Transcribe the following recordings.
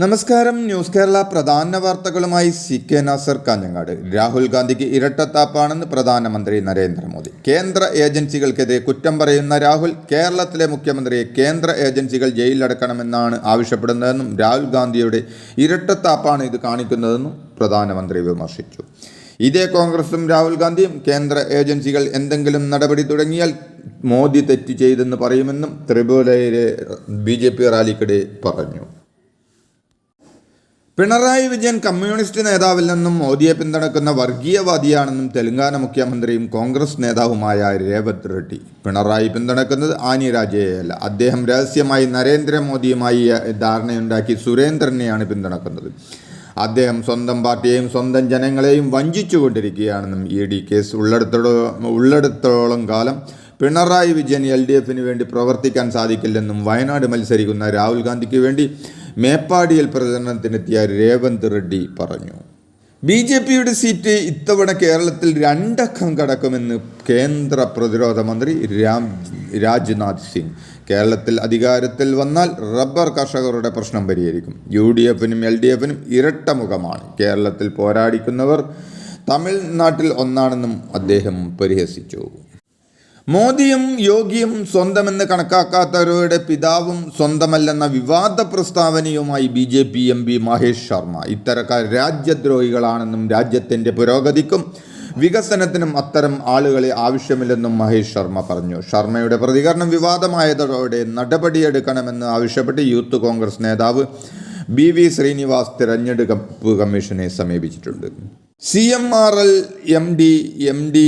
നമസ്കാരം. ന്യൂസ് കേരള പ്രധാന വാർത്തകളുമായി സി കെ നാസർ കാഞ്ഞങ്ങാട്. രാഹുൽ ഗാന്ധിക്ക് ഇരട്ടത്താപ്പാണെന്ന് പ്രധാനമന്ത്രി നരേന്ദ്രമോദി. കേന്ദ്ര ഏജൻസികൾക്കെതിരെ കുറ്റം പറയുന്ന രാഹുൽ കേരളത്തിലെ മുഖ്യമന്ത്രിയെ കേന്ദ്ര ഏജൻസികൾ ജയിലിലടക്കണമെന്നാണ് ആവശ്യപ്പെടുന്നതെന്നും രാഹുൽ ഗാന്ധിയുടെ ഇരട്ടത്താപ്പാണ് ഇത് കാണിക്കുന്നതെന്നും പ്രധാനമന്ത്രി വിമർശിച്ചു. ഇതേ കോൺഗ്രസും രാഹുൽ ഗാന്ധിയും കേന്ദ്ര ഏജൻസികൾ എന്തെങ്കിലും നടപടി തുടങ്ങിയാൽ മോദി തെറ്റ് ചെയ്തെന്ന് പറയുമെന്നും ത്രിപുരയിലെ ബി ജെ പി റാലിക്കിടെ പറഞ്ഞു. പിണറായി വിജയൻ കമ്മ്യൂണിസ്റ്റ് നേതാവിൽ നിന്നും മോദിയെ പിന്തുണക്കുന്ന വർഗീയവാദിയാണെന്നും തെലങ്കാന മുഖ്യമന്ത്രിയും കോൺഗ്രസ് നേതാവുമായ രേവത് റെഡ്ഡി. പിണറായി പിന്തുണക്കുന്നത് ആനി രാജയെയല്ല അദ്ദേഹം രഹസ്യമായി നരേന്ദ്രമോദിയുമായി ധാരണയുണ്ടാക്കി സുരേന്ദ്രനെയാണ് പിന്തുണക്കുന്നത്. അദ്ദേഹം സ്വന്തം പാർട്ടിയെയും സ്വന്തം ജനങ്ങളെയും വഞ്ചിച്ചുകൊണ്ടിരിക്കുകയാണെന്നും ഇ ഡി കേസ് ഉള്ളിടത്തോളം ഉള്ളിടത്തോളം കാലം പിണറായി വിജയൻ എൽ ഡി എഫിന് വേണ്ടി പ്രവർത്തിക്കാൻ സാധിക്കില്ലെന്നും വയനാട് മത്സരിക്കുന്ന രാഹുൽ ഗാന്ധിക്ക് വേണ്ടി മേപ്പാടിയിൽ പ്രചരണത്തിനെത്തിയ രേവന്ത് റെഡ്ഡി പറഞ്ഞു. ബി ജെ പിയുടെ സീറ്റ് ഇത്തവണ കേരളത്തിൽ രണ്ടക്കം കടക്കുമെന്ന് കേന്ദ്ര പ്രതിരോധ മന്ത്രി രാം രാജ്നാഥ് സിംഗ്. കേരളത്തിൽ അധികാരത്തിൽ വന്നാൽ റബ്ബർ കർഷകരുടെ പ്രശ്നം പരിഹരിക്കും. യു ഡി എഫിനും എൽ ഡി എഫിനും ഇരട്ട മുഖമാണ്. കേരളത്തിൽ പോരാടിക്കുന്നവർ തമിഴ്നാട്ടിൽ ഒന്നാണെന്നും അദ്ദേഹം പരിഹസിച്ചു. മോദിയും യോഗിയും സ്വന്തമെന്ന് കണക്കാക്കാത്തവരുടെ പിതാവും സ്വന്തമല്ലെന്ന വിവാദ പ്രസ്താവനയുമായി B J P M P Mahesh Sharma. ഇത്തരക്കാർ രാജ്യദ്രോഹികളാണെന്നും രാജ്യത്തിന്റെ പുരോഗതിക്കും വികസനത്തിനും അത്തരം ആളുകളെ ആവശ്യമില്ലെന്നും മഹേഷ് ശർമ്മ പറഞ്ഞു. ശർമ്മയുടെ പ്രതികരണം വിവാദമായതോടെ നടപടിയെടുക്കണമെന്ന് ആവശ്യപ്പെട്ട് യൂത്ത് കോൺഗ്രസ് നേതാവ് ബി വി ശ്രീനിവാസ് തിരഞ്ഞെടുപ്പ് കമ്മീഷനെ സമീപിച്ചിട്ടുണ്ട്. C M R L M D M D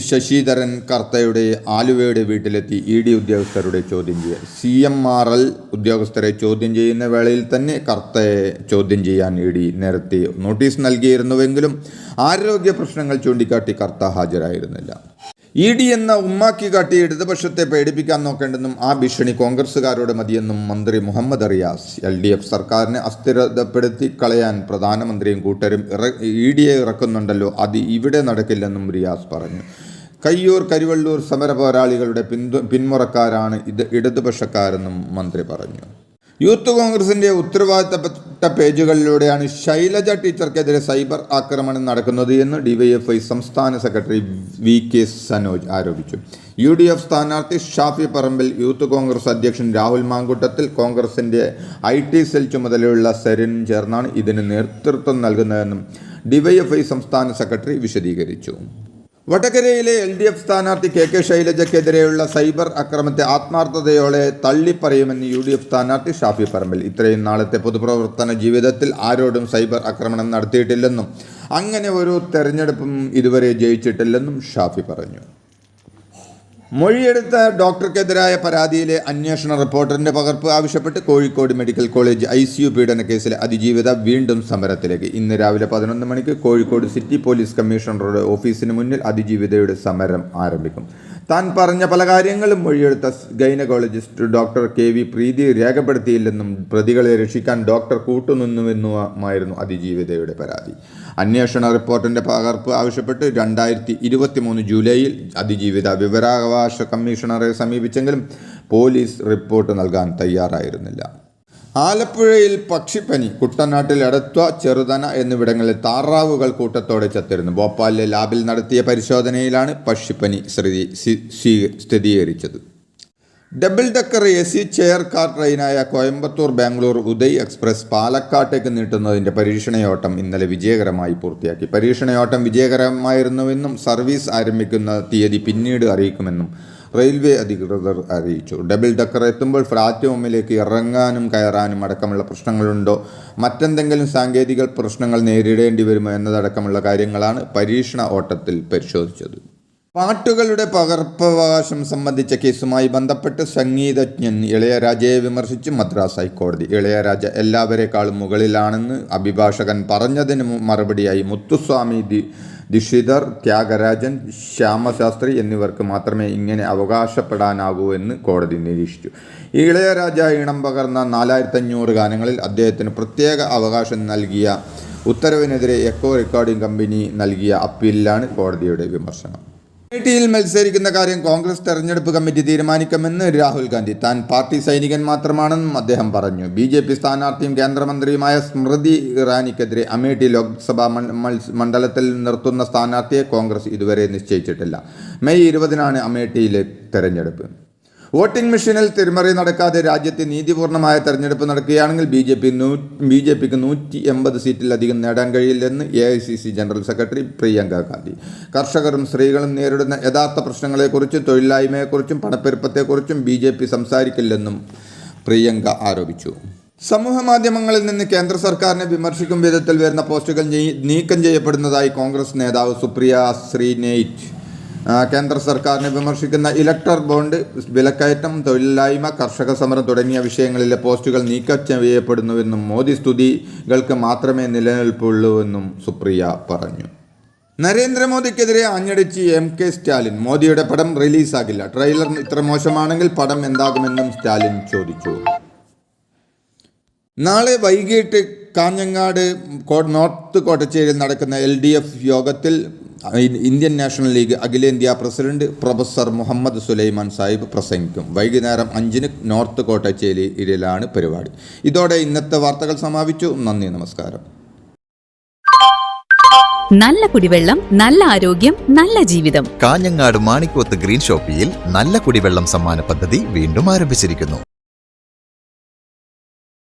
Sasidharan കർത്തയുടെ ആലുവയുടെ വീട്ടിലെത്തി ഇ ഡി ഉദ്യോഗസ്ഥരുടെ ചോദ്യം ചെയ്യൽ സി എം ആർ എൽ ഉദ്യോഗസ്ഥരെ ചോദ്യം ചെയ്യുന്ന വേളയിൽ തന്നെ കർത്തയെ ചോദ്യം ചെയ്യാൻ ഇ ഡി നേരത്തെ നോട്ടീസ് നൽകിയിരുന്നുവെങ്കിലും ആരോഗ്യ പ്രശ്നങ്ങൾ ചൂണ്ടിക്കാട്ടി കർത്ത ഹാജരായിരുന്നില്ല. ഇ ഡി എന്ന ഉമ്മാക്കി കാട്ടി ഇടതുപക്ഷത്തെ പേടിപ്പിക്കാൻ നോക്കേണ്ടെന്നും ആ ഭീഷണി കോൺഗ്രസുകാരോട് മതിയെന്നും മന്ത്രി Muhammad Riyas L D F സർക്കാരിനെ അസ്ഥിരതപ്പെടുത്തി കളയാൻ പ്രധാനമന്ത്രിയും കൂട്ടരും ഇറ ഇ ഡിയെ ഇറക്കുന്നുണ്ടല്ലോ അത് ഇവിടെ നടക്കില്ലെന്നും റിയാസ് പറഞ്ഞു. കയ്യൂർ കരിവള്ളൂർ സമര പോരാളികളുടെ പിന്തു പിന്മുറക്കാരാണ് ഇത് ഇടതുപക്ഷക്കാരെന്നും മന്ത്രി പറഞ്ഞു. യൂത്ത് കോൺഗ്രസിന്റെ ഉത്തരവാദിത്തപ്പെട്ട പേജുകളിലൂടെയാണ് ശൈലജ ടീച്ചർക്കെതിരെ സൈബർ ആക്രമണം നടക്കുന്നത് എന്ന് ഡിവൈഎഫ്ഐ സംസ്ഥാന സെക്രട്ടറി വി കെ സനോജ് ആരോപിച്ചു. യു ഡി എഫ് സ്ഥാനാർത്ഥി ഷാഫി പറമ്പിൽ യൂത്ത് കോൺഗ്രസ് അധ്യക്ഷൻ രാഹുൽ മാങ്കൂട്ടത്തിൽ കോൺഗ്രസിന്റെ ഐ ടി സെൽ ചുമതലയുള്ള സെരിനും ചേർന്നാണ് ഇതിന് നേതൃത്വം നൽകുന്നതെന്നും ഡിവൈഎഫ്ഐ സംസ്ഥാന സെക്രട്ടറി വിശദീകരിച്ചു. വടകരയിലെ എൽ ഡി എഫ് സ്ഥാനാർത്ഥി കെ കെ ശൈലജയ്ക്കെതിരെയുള്ള സൈബർ അക്രമത്തെ ആത്മാർത്ഥതയോടെ തള്ളിപ്പറയുമെന്ന് യു ഡി എഫ് സ്ഥാനാർത്ഥി ഷാഫി പറമ്പിൽ. ഇത്രയും നാളത്തെ പൊതുപ്രവർത്തന ജീവിതത്തിൽ ആരോടും സൈബർ ആക്രമണം നടത്തിയിട്ടില്ലെന്നും അങ്ങനെ ഒരു തെരഞ്ഞെടുപ്പും ഇതുവരെ ജയിച്ചിട്ടില്ലെന്നും ഷാഫി പറഞ്ഞു. മൊഴിയെടുത്ത ഡോക്ടർക്കെതിരായ പരാതിയിലെ അന്വേഷണ റിപ്പോർട്ടറിന്റെ പകർപ്പ് ആവശ്യപ്പെട്ട് Kozhikode medical college I C U പീഡന കേസിലെ അതിജീവിത വീണ്ടും സമരത്തിലേക്ക്. ഇന്ന് രാവിലെ പതിനൊന്ന് മണിക്ക് കോഴിക്കോട് സിറ്റി പോലീസ് കമ്മീഷണറുടെ ഓഫീസിന് മുന്നിൽ അതിജീവിതയുടെ സമരം ആരംഭിക്കും. താൻ പറഞ്ഞ പല കാര്യങ്ങളും മൊഴിയെടുത്ത gynaecologist doctor K V Preethi രേഖപ്പെടുത്തിയില്ലെന്നും പ്രതികളെ രക്ഷിക്കാൻ ഡോക്ടർ കൂട്ടുനിന്നുവെന്നുമായിരുന്നു അതിജീവിതയുടെ പരാതി. അന്വേഷണ റിപ്പോർട്ടിന്റെ പകർപ്പ് ആവശ്യപ്പെട്ട് രണ്ടായിരത്തി ജൂലൈയിൽ അതിജീവിത വിവരാവകാശ കമ്മീഷണറെ സമീപിച്ചെങ്കിലും പോലീസ് റിപ്പോർട്ട് നൽകാൻ തയ്യാറായിരുന്നില്ല. ആലപ്പുഴയിൽ പക്ഷിപ്പനി കുട്ടനാട്ടിൽ എടത്വ ചെറുതന എന്നിവിടങ്ങളിൽ താറാവുകൾ കൂട്ടത്തോടെ ചത്തിരുന്നു. ഭോപ്പാലിലെ ലാബിൽ നടത്തിയ പരിശോധനയിലാണ് പക്ഷിപ്പനി സ്ഥിരീകരിച്ചത് double decker A C chair car ട്രെയിനായ Coimbatore Bangalore Uday express പാലക്കാട്ടേക്ക് നീട്ടുന്നതിന്റെ പരീക്ഷണയോട്ടം ഇന്നലെ വിജയകരമായി പൂർത്തിയാക്കി. പരീക്ഷണയോട്ടം വിജയകരമായിരുന്നുവെന്നും സർവീസ് ആരംഭിക്കുന്ന തീയതി പിന്നീട് അറിയിക്കുമെന്നും റെയിൽവേ അധികൃതർ അറിയിച്ചു. ഡബിൾ ഡക്കർ എത്തുമ്പോൾ പ്ലാറ്റ്ഫോമിലേക്ക് ഇറങ്ങാനും കയറാനും അടക്കമുള്ള പ്രശ്നങ്ങളുണ്ടോ? മറ്റെന്തെങ്കിലും സാങ്കേതിക പ്രശ്നങ്ങൾ നേരിടേണ്ടി വരുമോ എന്നതടക്കമുള്ള കാര്യങ്ങളാണ് പരീക്ഷണ ഓട്ടത്തിൽ പരിശോധിച്ചത്. പാട്ടുകളുടെ പകർപ്പവകാശം സംബന്ധിച്ച കേസുമായി ബന്ധപ്പെട്ട് സംഗീതജ്ഞൻ ഇളയരാജയെ വിമർശിച്ച് മദ്രാസ് ഹൈക്കോടതി. ഇളയരാജ എല്ലാവരെക്കാളും മുകളിലാണെന്ന് അഭിഭാഷകൻ പറഞ്ഞതിന് മറുപടിയായി മുത്തുസ്വാമി ദി ദിഷിതർ ത്യാഗരാജൻ ശ്യാമശാസ്ത്രി എന്നിവർക്ക് മാത്രമേ ഇങ്ങനെ അവകാശപ്പെടാനാകൂ എന്ന് കോടതി നിരീക്ഷിച്ചു. ഇളയരാജ ഇണം പകർന്ന നാലായിരത്തഞ്ഞൂറ് ഗാനങ്ങളിൽ അദ്ദേഹത്തിന് പ്രത്യേക അവകാശം നൽകിയ ഉത്തരവിനെതിരെ എക്കോ റെക്കോർഡിംഗ് കമ്പനി നൽകിയ അപ്പീലിലാണ് കോടതിയുടെ വിമർശനം. അമേഠിയിൽ മത്സരിക്കുന്ന കാര്യം കോൺഗ്രസ് തെരഞ്ഞെടുപ്പ് കമ്മിറ്റി തീരുമാനിക്കുമെന്ന് രാഹുൽ ഗാന്ധി. താൻ പാർട്ടി സൈനികൻ മാത്രമാണെന്നും അദ്ദേഹം പറഞ്ഞു. ബി ജെ പി സ്ഥാനാർത്ഥിയും കേന്ദ്രമന്ത്രിയുമായ സ്മൃതി ഇറാനിക്കെതിരെ അമേഠി ലോക്സഭാ മണ്ഡലത്തിൽ നിർത്തുന്ന സ്ഥാനാർത്ഥിയെ കോൺഗ്രസ് ഇതുവരെ നിശ്ചയിച്ചിട്ടില്ല. മെയ് ഇരുപതിനാണ് അമേഠിയിലെ തെരഞ്ഞെടുപ്പ്. വോട്ടിംഗ് മെഷീനിൽ തിരിമറി നടക്കാതെ രാജ്യത്ത് നീതിപൂർണമായ തെരഞ്ഞെടുപ്പ് നടക്കുകയാണെങ്കിൽ ബി ജെ പി നൂ ബി ജെ പിക്ക് നൂറ്റി എൺപത് സീറ്റിലധികം നേടാൻ കഴിയില്ലെന്ന് A I C C general secretary Priyanka Gandhi. കർഷകരും സ്ത്രീകളും നേരിടുന്ന യഥാർത്ഥ പ്രശ്നങ്ങളെക്കുറിച്ചും തൊഴിലില്ലായ്മയെക്കുറിച്ചും പണപ്പെരുപ്പത്തെക്കുറിച്ചും ബി ജെ പി സംസാരിക്കില്ലെന്നും പ്രിയങ്ക ആരോപിച്ചു. സമൂഹ മാധ്യമങ്ങളിൽ നിന്ന് കേന്ദ്ര സർക്കാരിനെ വിമർശിക്കും വിധത്തിൽ വരുന്ന പോസ്റ്റുകൾ നീക്കം ചെയ്യപ്പെടുന്നതായി കോൺഗ്രസ് നേതാവ് സുപ്രിയ ശ്രീനെയ്റ്റ് ആ, കേന്ദ്ര സർക്കാരിനെ വിമർശിക്കുന്ന ഇലക്ടർ ബോണ്ട് വിലക്കയറ്റം തൊഴിലില്ലായ്മ കർഷക സമരം തുടങ്ങിയ വിഷയങ്ങളിലെ പോസ്റ്റുകൾ നീക്കം ചെയ്യപ്പെടുന്നുവെന്നും മോദി സ്തുതികൾക്ക് മാത്രമേ നിലനിൽപ്പുള്ളൂവെന്നും സുപ്രിയ പറഞ്ഞു. നരേന്ദ്രമോദിക്കെതിരെ ആഞ്ഞടിച്ച് എം കെ സ്റ്റാലിൻ. മോദിയുടെ പടം റിലീസാകില്ല. ട്രെയിലർ ഇത്ര മോശമാണെങ്കിൽ പടം എന്താകുമെന്നും സ്റ്റാലിൻ ചോദിച്ചു. നാളെ വൈകിട്ട് കാഞ്ഞങ്ങാട് നോർത്ത് കോട്ടച്ചേരിയിൽ നടക്കുന്ന എൽ യോഗത്തിൽ ഇന്ത്യൻ നാഷണൽ ലീഗ് അഖിലേന്ത്യാ പ്രസിഡന്റ് പ്രൊഫസർ മുഹമ്മദ് സുലൈമാൻ സാഹിബ് പ്രസംഗിക്കും. വൈകുന്നേരം അഞ്ചിന് നോർത്ത് കോട്ടച്ചേരിയിലാണ് പരിപാടി. ഇതോടെ ഇന്നത്തെ വാർത്തകൾ സമാപിച്ചു. നന്ദി നമസ്കാരം. നല്ല കുടിവെള്ളം നല്ല ആരോഗ്യം നല്ല ജീവിതം. കാഞ്ഞങ്ങാട് മാണിക്കോത്ത് ഗ്രീൻ ഷോപ്പിയിൽ നല്ല കുടിവെള്ളം സമ്മാന പദ്ധതി വീണ്ടും ആരംഭിച്ചിരിക്കുന്നു.